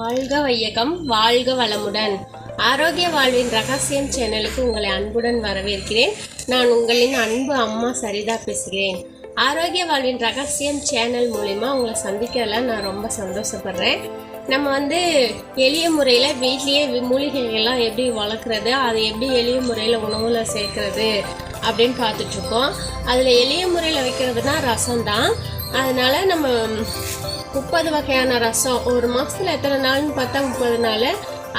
வாழ்க வையகம் வாழ்க வளமுடன். ஆரோக்கிய வாழ்வின் ரகசியம் சேனலுக்கு உங்களை அன்புடன் வரவேற்கிறேன். நான் உங்களின் அன்பு அம்மா சரிதா பேசுகிறேன். ஆரோக்கிய வாழ்வின் ரகசியம் சேனல் மூலிமா உங்களை சந்திக்கிறதுல நான் ரொம்ப சந்தோஷப்படுறேன். நம்ம வந்து எளிய முறையில் வீட்லேயே மூலிகைகள்லாம் எப்படி வளர்க்குறது அதை எப்படி எளிய முறையில் உணவில் சேர்க்கறது அப்படின்னு பார்த்துட்ருக்கோம் அதில் எளிய முறையில் வைக்கிறதுனா ரசம் தான் அதனால் நம்ம முப்பது வகையான ரசம். ஒரு மாதத்தில் எத்தனை நாள்னு பார்த்தா முப்பது நாள்.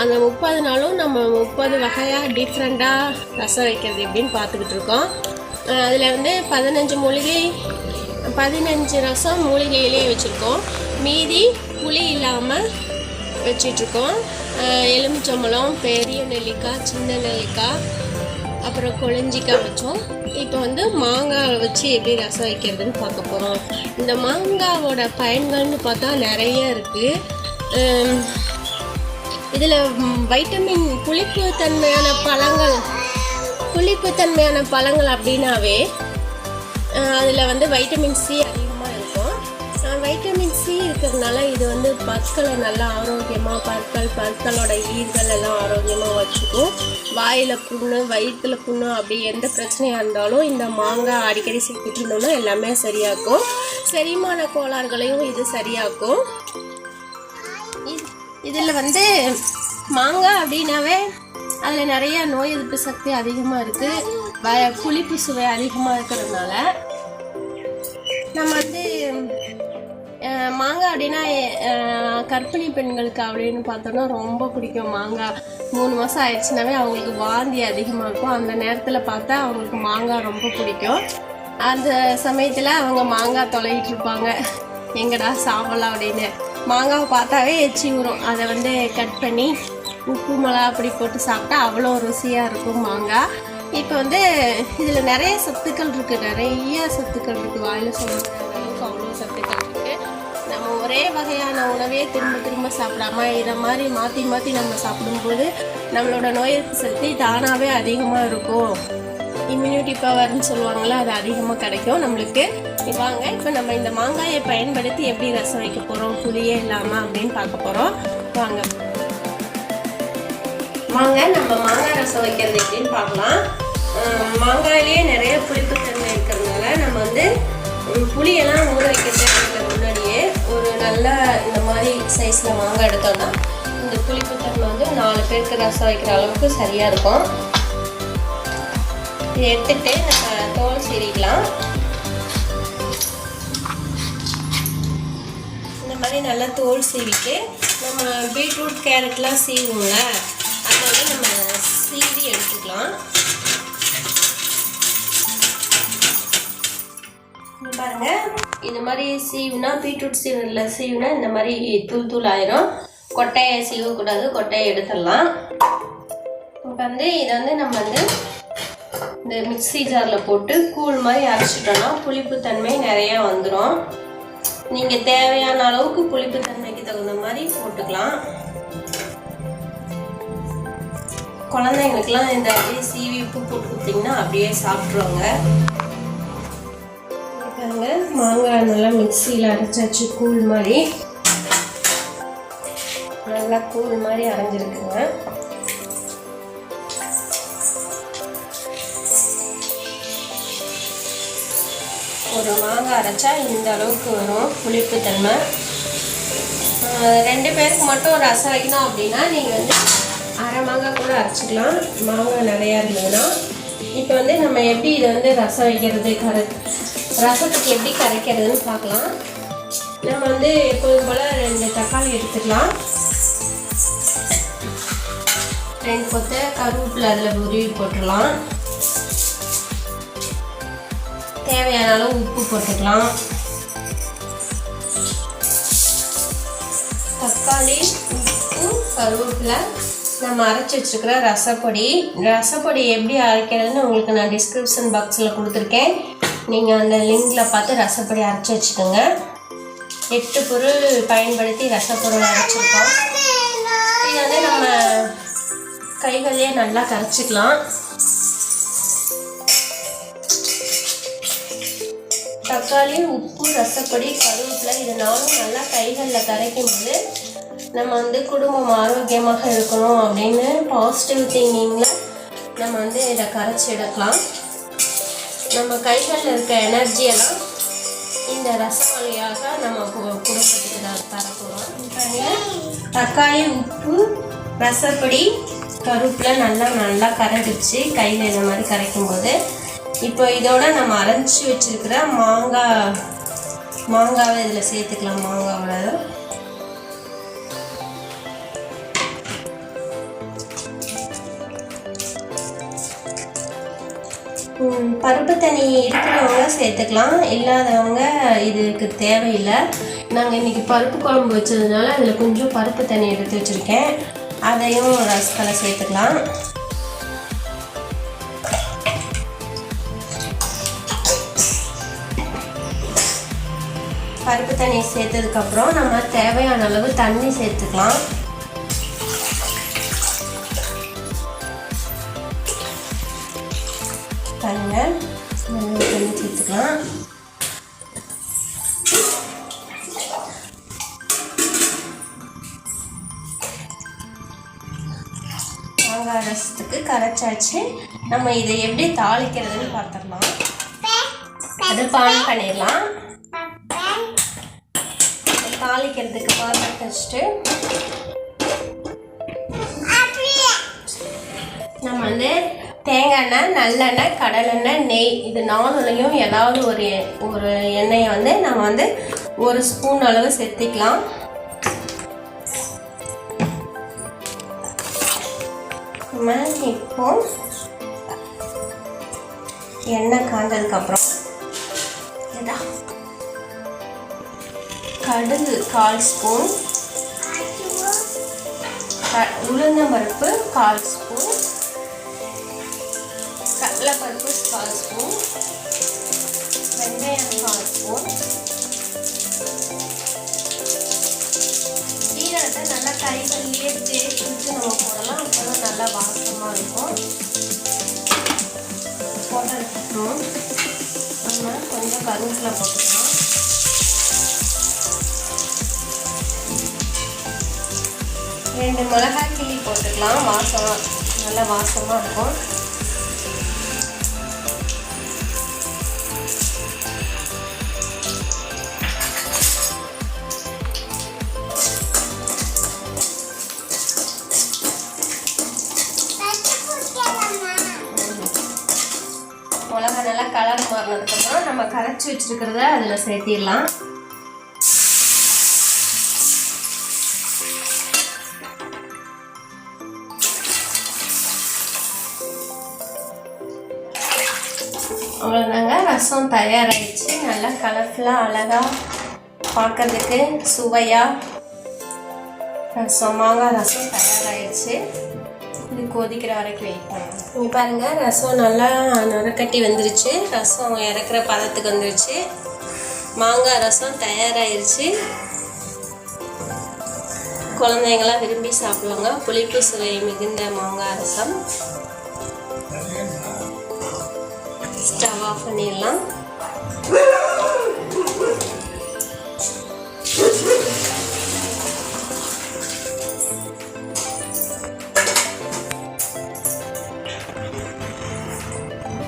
அந்த முப்பது நாளும் நம்ம முப்பது வகையாக டிஃப்ரெண்ட்டாக ரசம் வைக்கிறது எப்படின்னு பார்த்துக்கிட்டு இருக்கோம். அதில் வந்து பதினஞ்சு மூலிகை பதினஞ்சு ரசம் மூலிகையிலே வச்சுருக்கோம். மீதி புளி இல்லாமல் வச்சிட்ருக்கோம் எலுமிச்சம்பழம் பெரிய நெல்லிக்காய் சின்ன நெல்லிக்காய் அப்புறம் கொழஞ்சிக்காய் வச்சோம். இப்போ வந்து மாங்காய் வச்சு எப்படி ரசம் வைக்கிறதுன்னு பார்க்க போகிறோம் இந்த மாங்காவோட பயன்கள்னு பார்த்தா நிறைய இருக்குது இதில் வைட்டமின் புளிப்பு தன்மையான பழங்கள் புளிப்பு தன்மையான பழங்கள் அப்படின்னாவே அதில் வந்து வைட்டமின் சி வைட்டமின் சி இருக்கிறதுனால இது வந்து பற்களை நல்லா ஆரோக்கியமாக பற்கள் பற்களோட ஈர்கள் எல்லாம் ஆரோக்கியமாக வச்சுக்கும். வாயில் புண்ணு வயிற்றுல புண்ணு அப்படி எந்த பிரச்சனையாக இருந்தாலும் இந்த மாங்காய் அடிக்கடி சேர்த்துட்டு எல்லாமே சரியாக்கும் செரிமான கோளாறுகளையும் இது சரியாக்கும். இதில் வந்து மாங்காய் அப்படின்னாவே அதில் நிறைய நோய் எதிர்ப்பு சக்தி அதிகமாக இருக்குது வ புளிப்பு சுவை அதிகமாக இருக்கிறதுனால. நம்ம வந்து மாங்காய் அப்படின்னா கர்ப்பிணி பெண்களுக்கு அப்படின்னு பார்த்தோன்னா ரொம்ப பிடிக்கும். மாங்காய் மூணு மாதம் ஆயிடுச்சுனாவே அவங்களுக்கு வாந்தி அதிகமாக இருக்கும். அந்த நேரத்தில் பார்த்தா அவங்களுக்கு மாங்காய் ரொம்ப பிடிக்கும். அந்த சமயத்தில் அவங்க மாங்காய் தொலைகிட்டு இருப்பாங்க. எங்கடா சாப்பிடலாம் அப்படின்னு. மாங்காவை பார்த்தாவே எச்சி ஊறும். அதை வந்து கட் பண்ணி உப்பு மிளகா அப்படி போட்டு சாப்பிட்டா அவ்வளோ ருசியாக இருக்கும் மாங்காய். இப்போ வந்து இதில் நிறைய சத்துக்கள் இருக்குது நிறைய சத்துக்கள் இருக்குது வாயில் சொல்ல அளவுக்கு அவ்வளோ சத்துக்கள் ஒரே வகையான உணவே திரும்ப திரும்ப சாப்பிடாம இதை மாதிரி மாற்றி மாற்றி நம்ம சாப்பிடும்போது நம்மளோட நோய் எதிர்ப்பு சக்தி தானாகவே அதிகமாக இருக்கும். இம்யூனிட்டி பவர்னு சொல்லுவாங்களா அது அதிகமாக கிடைக்கும் நம்மளுக்கு. வாங்க இப்போ நம்ம இந்த மாங்காயை பயன்படுத்தி எப்படி ரசம் வைக்க போகிறோம் புளியே இல்லாமல் அப்படின்னு பார்க்க போகிறோம் வாங்க. வாங்க நம்ம மாங்காய் ரசம் வைக்கிறது எப்படின்னு பார்க்கலாம். மாங்காயிலேயே நிறைய புளிப்புத்தன்மை இருக்கிறதுனால நம்ம வந்து புளியெல்லாம் ஊற வைக்கிறது சைஸில் மாங்காய் எடுத்தோம்னா இந்த புளிப்புத்தன்மை வந்து நாலு பேருக்கு ரசம் வைக்கிற அளவுக்கு சரியாக இருக்கும். இதை எடுத்துகிட்டு நம்ம தோல் சீரிக்கலாம் இந்த மாதிரி நல்லா தோல் சீவிட்டு நம்ம பீட்ரூட் கேரட்லாம் சீவுங்கள அதை வந்து நம்ம சீவி எடுத்துக்கலாம். இங்க பாருங்க. இந்த மாதிரி சீவுனா பீட்ரூட் சீவனில் சீவுனா இந்த மாதிரி தூள் தூள் ஆயிரும். கொட்டையை சீவக்கூடாது கொட்டையை எடுத்துடலாம். இப்போ வந்து இதை வந்து நம்ம வந்து இந்த மிக்ஸி ஜாரில் போட்டு கூழ் மாதிரி அரைச்சிட்டோம்னா புளிப்பு தன்மை நிறையா வந்துடும் நீங்கள் தேவையான அளவுக்கு புளிப்பு தன்மைக்கு தகுந்த மாதிரி போட்டுக்கலாம். குழந்தைங்களுக்குலாம் இந்த அப்படியே சீவி உப்பு போட்டு கொடுத்தீங்கன்னா அப்படியே சாப்பிட்ருவாங்க பாருங்க. மாங்காய் நல்லா மிக்சியில் அரைச்சாச்சு கூழ் மாதிரி. நல்லா கூழ் மாதிரி அரைஞ்சிருக்குங்க. ஒரு மாங்காய் அரைச்சா இந்த அளவுக்கு வரும் புளிப்பு தன்மை. ரெண்டு பேருக்கு மட்டும் ரசம் வைக்கணும் அப்படின்னா நீங்கள் வந்து அரை மாங்காய் கூட அரைச்சிக்கலாம். மாங்காய் நிறையா இருந்ததுன்னா. இப்போ வந்து நம்ம எப்படி இதை வந்து ரசம் வைக்கிறது கரு ரசத்துக்கு எப்படி கரைக்கிறதுன்னு பார்க்கலாம். நம்ம வந்து எப்போதும் போல் ரெண்டு தக்காளி எடுத்துக்கலாம். ரெண்டு கொத்த கருவேப்பில் அதில் உருவி போட்டுடலாம். தேவையான அளவு உப்பு போட்டுக்கலாம். தக்காளி உப்பு கருவேப்பிலை நம்ம அரைச்சி வச்சுருக்கிற ரசப்பொடி. ரசப்பொடி எப்படி அரைக்கிறதுன்னு உங்களுக்கு நான் டிஸ்கிரிப்ஷன் பாக்ஸில் கொடுத்துருக்கேன். நீங்கள் அந்த லிங்கில் பார்த்து ரசப்பொடி அரைச்சி வச்சுக்கோங்க. எட்டு பொருள் பயன்படுத்தி ரசப்பொருள் அரைச்சிருக்கோம். இதை வந்து நம்ம கைகள்லேயே நல்லா கரைச்சிக்கலாம். தக்காளி உப்பு ரசப்பொடி கருவேப்பிலை இது நானும் நல்லா கைகளில் கரைக்கும் போது நம்ம வந்து குடும்பம் ஆரோக்கியமாக இருக்கணும் அப்படின்னு பாசிட்டிவ் திங்கிங்கில் நம்ம வந்து இதை கரைச்சி எடுக்கலாம். நம்ம கைகளில் இருக்க எனர்ஜியெல்லாம் இந்த ரசம் வழியாக நம்ம குடும்பத்துக்கு நான் தரப்போகிறோம் தக்காளி உப்பு ரசப்பொடி கருப்பில் நல்லா நல்லா கரைச்சி கையில் இந்த மாதிரி கரைக்கும் போது இப்போ இதோட நம்ம அரைச்சி வச்சிருக்கிற மாங்காய் மாங்காவை இதில் சேர்த்துக்கலாம் மாங்காவோட பருப்பு தண்ணி இருக்கிறவங்க சேர்த்துக்கலாம். இல்லாதவங்க இதுக்கு தேவையில்லை. நாங்கள் இன்றைக்கி பருப்பு குழம்பு வச்சதுனால அதில் கொஞ்சம் பருப்பு தண்ணி எடுத்து வச்சுருக்கேன். அதையும் ரசத்தில் சேர்த்துக்கலாம். பருப்பு தண்ணி சேர்த்ததுக்கப்புறம் நம்ம தேவையான அளவு தண்ணி சேர்த்துக்கலாம். தண்ணியை நல்லா தண்ணி சேர்த்துக்கலாம் மாங்காய் ரசத்துக்கு கரைச்சாச்சு. நம்ம இதை எப்படி தாளிக்கிறதுன்னு பார்த்துடலாம். அது பான் பண்ணிடலாம். தாளிக்கிறதுக்கு பாத்திரத்தை வச்சுட்டு நம்ம வந்து தேங்காய் எண்ணெய் நல்லெண்ணெய் கடலெண்ணெய் நெய் இது நாலுலையும் ஏதாவது ஒரு ஒரு எண்ணெயை வந்து நம்ம வந்து ஒரு ஸ்பூன் அளவு சேர்த்திக்கலாம். நம்ம இப்போ எண்ணெய் காஞ்சதுக்கப்புறம் கடுகு கால் ஸ்பூன். க- உளுந்தம்பருப்பு கால் ஸ்பூன். கடலைப்பருப்பு கால் ஸ்பூன் வெங்காயம் கால் ஸ்பூன் சீரகத்தை நல்லா கைகள்லேயே தேய்ச்சி நம்ம போடலாம். அப்போதான் நல்லா வாசமாக இருக்கும். போட்டதுக்கப்புறம் நம்ம கொஞ்சம் கருவேப்பிலை போட்டுக்கலாம். ரெண்டு மிளகாய் கிள்ளி போட்டுக்கலாம். வாசம் நல்லா வாசமாக இருக்கும். அரைச்சி வச்சிருக்கிறத அதில் சேர்த்திடலாம். அவ்வளோதாங்க ரசம் தயாராகிடுச்சு நல்லா கலர்ஃபுல்லாக அழகாக பார்க்கறதுக்கு சுவையாக ரசம் மாங்காய் ரசம் தயாராகிடுச்சு இது கொதிக்கிற வரைக்கும் வெயிட் இங்கே பாருங்கள் ரசம் நல்லா நுரக்கட்டி வந்துருச்சு. ரசம் இறக்குற பதத்துக்கு வந்துருச்சு. மாங்காய் ரசம் தயாராகிருச்சு குழந்தைங்களாம் விரும்பி சாப்பிடுவாங்க. புளிப்பு சுவை மிகுந்த மாங்காய் ரசம். ஸ்டவ் ஆஃப் பண்ணிடலாம்.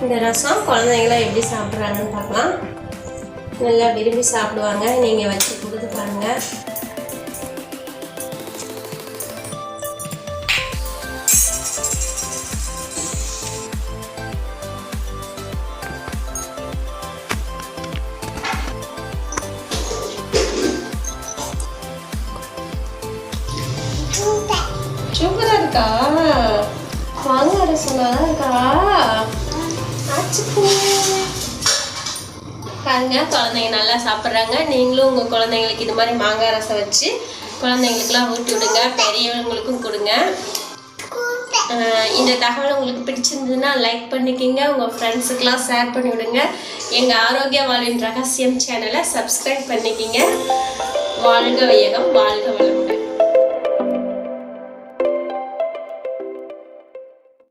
இந்த ரசம் குழந்தைங்களாம் எப்படி சாப்பிட்றாங்கன்னு பார்க்கலாம். நல்லா விரும்பி சாப்பிடுவாங்க. நீங்கள் வச்சு கொடுத்து பாருங்கள் சூப்பராக இருக்கா? மாங்காய் ரசம் நல்லா இருக்கா. பாருங்க குழந்தைங்க நல்லா சாப்பிட்றாங்க. நீங்களும் உங்கள் குழந்தைங்களுக்கு இது மாதிரி மாங்காய் ரசம் வச்சு குழந்தைங்களுக்குலாம் ஊட்டி விடுங்க. பெரியவங்களுக்கும் கொடுங்க. இந்த தகவல் உங்களுக்கு பிடிச்சிருந்ததுன்னா லைக் பண்ணிக்கிங்க. உங்கள் ஃப்ரெண்ட்ஸுக்கெலாம் ஷேர் பண்ணி விடுங்க. எங்கள் ஆரோக்கிய வாழ்வின் ரகசியம் சேனலை சப்ஸ்கிரைப் பண்ணிக்கிங்க. வாழ்க வையகம் வாழ்க வளம்